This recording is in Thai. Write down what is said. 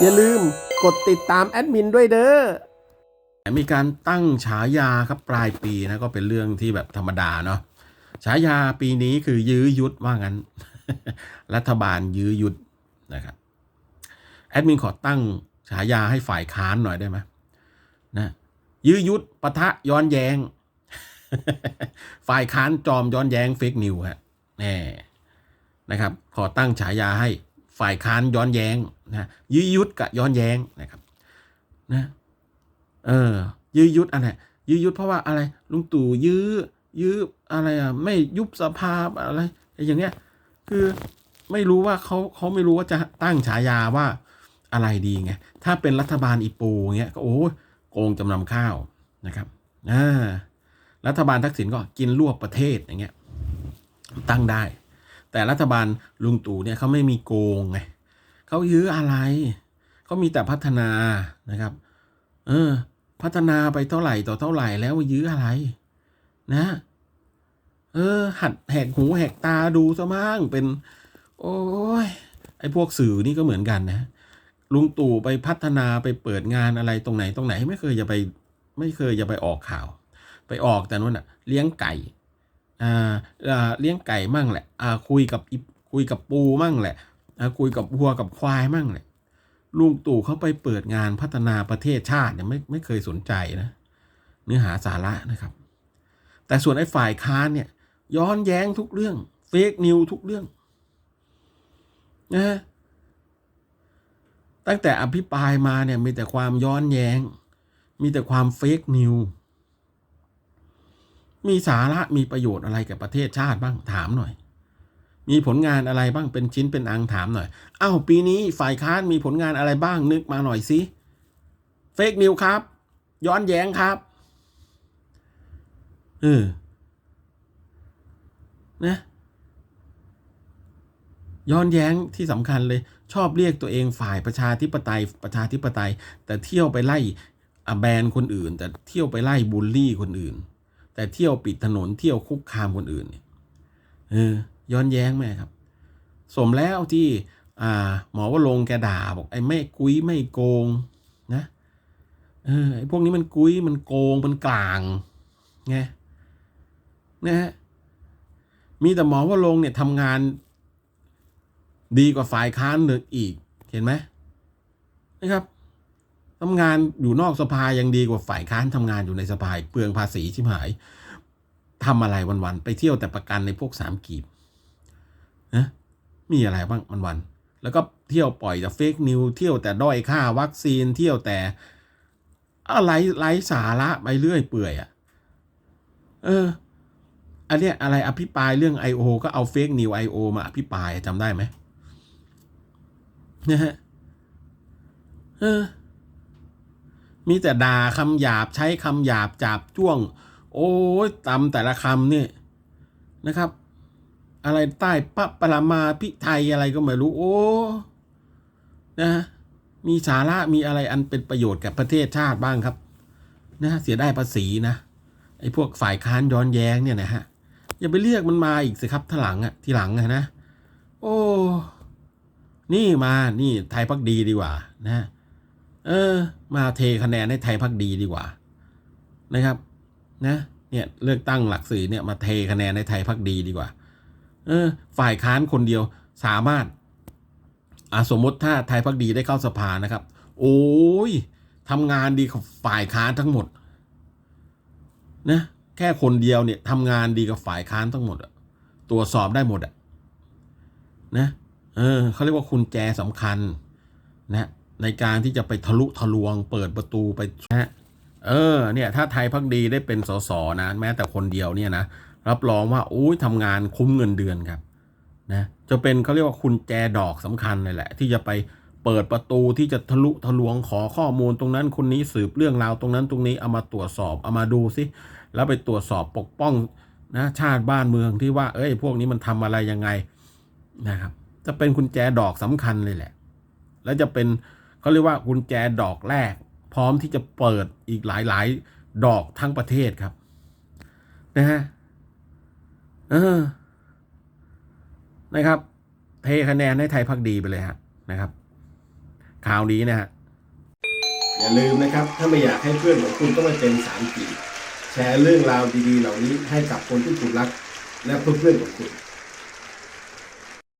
อย่าลืมกดติดตามแอดมินด้วยเด้อมีการตั้งฉายาครับปลายปีนะก็เป็นเรื่องที่แบบธรรมดาเนาะฉายาปีนี้คือยื้อยุดว่างั้น รัฐบาลยื้อยุดนะครับแอดมินขอตั้งฉายาให้ฝ่ายค้านหน่อยได้ไหมนะยื้อยุดปะทะย้อนแยง้ง ฝ่ายค้านจอมย้อนแย้งเฟกนิวฮะแน่นะครับ ขอตั้งฉายาให้ ฝ่ายค้านย้อนแย้งนะยื้อยุดกับย้อนแย้งนะครับนะเออยื้อยุดอะไรยื้อยุดเพราะว่าอะไรลุงตู่ยื้อยื้ออะไรอะไม่ยุบสภาอะไรอย่างเงี้ยคือไม่รู้ว่าเขาเขาไม่รู้ว่าจะตั้งฉายาว่าอะไรดีไงถ้าเป็นรัฐบาลอีปูเงี้ยก็โอ้โกงจำนำข้าวนะครับอ่ารัฐบาลทักษิณก็กินรวบประเทศอย่างเงี้ยตั้งได้ แต่รัฐบาลลุงตู่เนี่ยเขาไม่มีโกงไงเขายื้ออะไร เขามีแต่พัฒนานะครับ เออ พัฒนาไปเท่าไหร่ต่อเท่าไหร่แล้วยื้ออะไร นะ เออ หัดแหกหูแหกตาดูซะมั่งเป็น โอ้ยไอ้พวกสื่อนี่ก็เหมือนกันนะลุงตู่ไปพัฒนาไปเปิดงานอะไรตรงไหนตรงไหน ไม่เคยจะไป ไม่เคยจะไปออกข่าว ไปออกแต่นู้นอะเลี้ยงไก่ อ่าอ่าเลี้ยงไก่มั่งแหละอ่าคุยกับคุยกับปูมั่งแหละอ่าคุยกับวัวกับควายมั่งแหละลุงตู่เขาไปเปิดงานพัฒนาประเทศชาติเนี่ยไม่ไม่เคยสนใจนะ เนื้อหาสาระนะครับ แต่ส่วนไอ้ฝ่ายค้านเนี่ย ย้อนแย้งทุกเรื่องเฟกนิวทุกเรื่องนะฮะตั้งแต่อภิปรายมาเนี่ยมีแต่ความย้อนแย้ง มีแต่ความเฟกนิว มีสาระมีประโยชน์อะไรกับประเทศชาติบ้างถามหน่อย มีผลงานอะไรบ้างเป็นชิ้นเป็นอังถามหน่อย เอ้าปีนี้ฝ่ายค้านมีผลงานอะไรบ้างนึกมาหน่อยสิเฟกนิวครับ ย้อนแย้งครับเออนะย้อนแย้งที่สำคัญเลย ชอบเรียกตัวเองฝ่ายประชาธิปไตยประชาธิปไตย แต่เที่ยวไปไล่อแบนคนอื่น แต่เที่ยวไปไล่บูลลี่คนอื่น แต่เที่ยวปิดถนนเที่ยวคุกคามคนอื่นเนี่ยเออย้อนแย้งไหมครับ สมแล้วที่อ่า หมอว่าลงแกด่าบอกไอ้ไม่กุ้ยไม่โกงนะเออไอ้พวกนี้มันกุ้ยมันโกงมันกลางไงนะฮะมีแต่หมอว่าลงเนี่ยทำงานดีกว่าฝ่ายค้านเลยอีกเห็นไหมนะครับ ทำงานอยู่นอกสภายังดีกว่าฝ่ายค้านทำงานอยู่ในสภาเปลืองภาษีชิบหายทำอะไรวันๆไปเที่ยวแต่ประกันในพวกสามกีบนะมีอะไรบ้างวันๆแล้วก็เที่ยวปล่อยแต่เฟกนิวเที่ยวแต่ด้อยค่าวัคซีนเที่ยวแต่อะไรไร้สาระไปเรื่อยเปื่อยอะ่ะ เออ อันเนี้ยอะไรอภิปรายเรื่อง I.O. ก็เอาเฟกนิว I.O. มาอภิปรายจำได้ไหมนะฮะเออ มีแต่ด่าคำหยาบใช้คำหยาบจับจ้วง โอ้ยตำแต่ละคำนี่นะครับ อะไรใต้ปะปรามาพิไทยอะไรก็ไม่รู้ โอ้นะมีสาระมีอะไรอันเป็นประโยชน์กับประเทศชาติบ้างครับ นะเสียได้ภาษีนะไอ้พวกฝ่ายค้านย้อนแย้งเนี่ยนะฮะอย่าไปเรียกมันมาอีกสิครับทีหลังอะทีหลังอะนะ โอ้ นี่มานี่ไทยพักดีดีกว่า นะ เออ มาเทคะแนนให้ไทยพักดีดีกว่า นะครับ นะเนี่ยเลือกตั้งหลักสี่อเนี่ยมาเทคะแนนให้ไทยพักดีดีกว่า เออ ฝ่ายค้านคนเดียวสามารถอ่าสมมติถ้าไทยพักดีได้เข้าสภานะครับ โอ้ยทำงานดีกว่าฝ่ายค้านทั้งหมดนะแค่คนเดียวเนี่ยทำงานดีกับฝ่ายค้านทั้งหมดอะตรวจสอบได้หมดอะนะเออเขาเรียกว่าคุณแจสำคัญนะ ในการที่จะไปทะลุทะลวง เปิดประตูไปนะเออเนี่ยถ้าไทยพักดีได้เป็นสสนะแม้แต่คนเดียวเนี่ยนะรับรองว่าโอ้ยทำงานคุ้มเงินเดือนครับนะจะเป็นเขาเรียกว่าคุณแจดอกสำคัญเลยแหละ ที่จะไปเปิดประตูที่จะทะลุทะลวงขอข้อมูลตรงนั้นคนนี้สืบเรื่องราวตรงนั้นตรงนี้เอามาตรวจสอบเอามาดูสิแล้วไปตรวจสอบปกป้องนะชาติบ้านเมืองที่ว่า เอ้ย พวกนี้มันทำอะไรยังไงนะครับ จะเป็นกุญแจดอกสำคัญเลยแหละ แล้วจะเป็น เขาเรียกว่ากุญแจดอกแรก พร้อมที่จะเปิดอีกหลายๆ ดอกทั้งประเทศครับนะฮะเออนะครับ เทคะแนนให้ไทยพักดีไปเลยฮะนะครับคราวนี้นะฮะอย่าลืมนะครับ ถ้าไม่อยากให้เพื่อนของคุณต้องมาเป็นสามกีแชร์เรื่องราวดีๆ เหล่านี้ให้กับคนที่คุณรัก และเพื่อนๆของคุณ